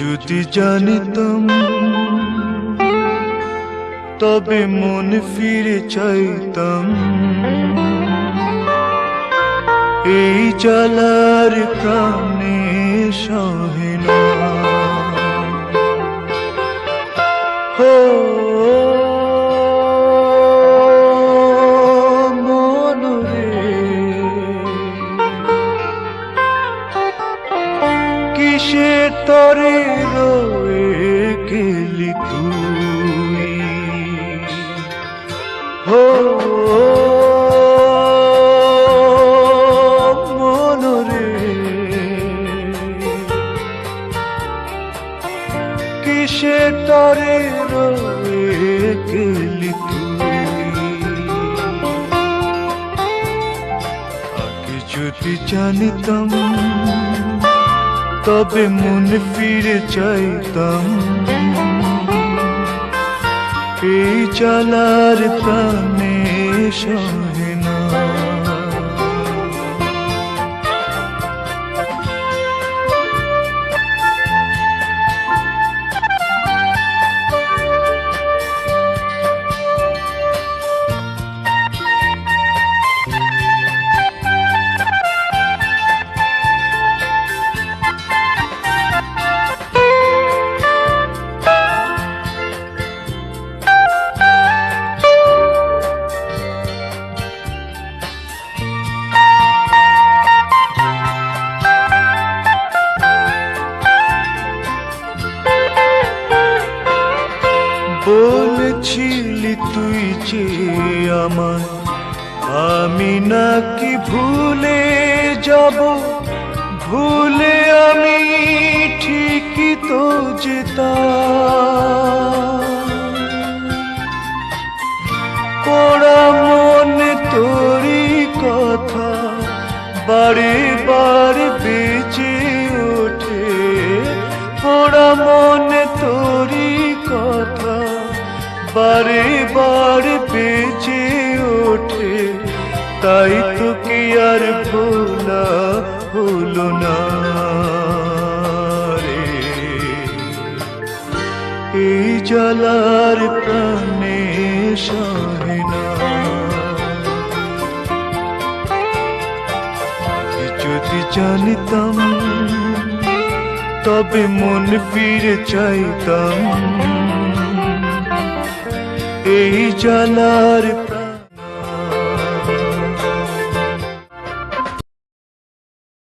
যদি জানিতাম তবে মন ফিরে চাইতাম। এই জ্বালার প্রাণে সহে তরে রয়ে গেলি তুই। হো মন রে কিসে তরে রয়ে গেলি তুই? আগে যদি জানিতাম তবে মন ফিরে চাইতাম। এই চালার প্রাণে সহে না। বলেছিলি তুই যে আমার আমি নাকি ভুলে যাব? ভুলে আমি ঠিকই তো যেতাম। বারে বারে বেঁচে ওঠে তাই তো কি আর ভোলা হলো না এই জ্বালার প্রাণে সহে যদি জানিতাম, তবে মন ফিরে চাইতাম। এই জানার প্রাণ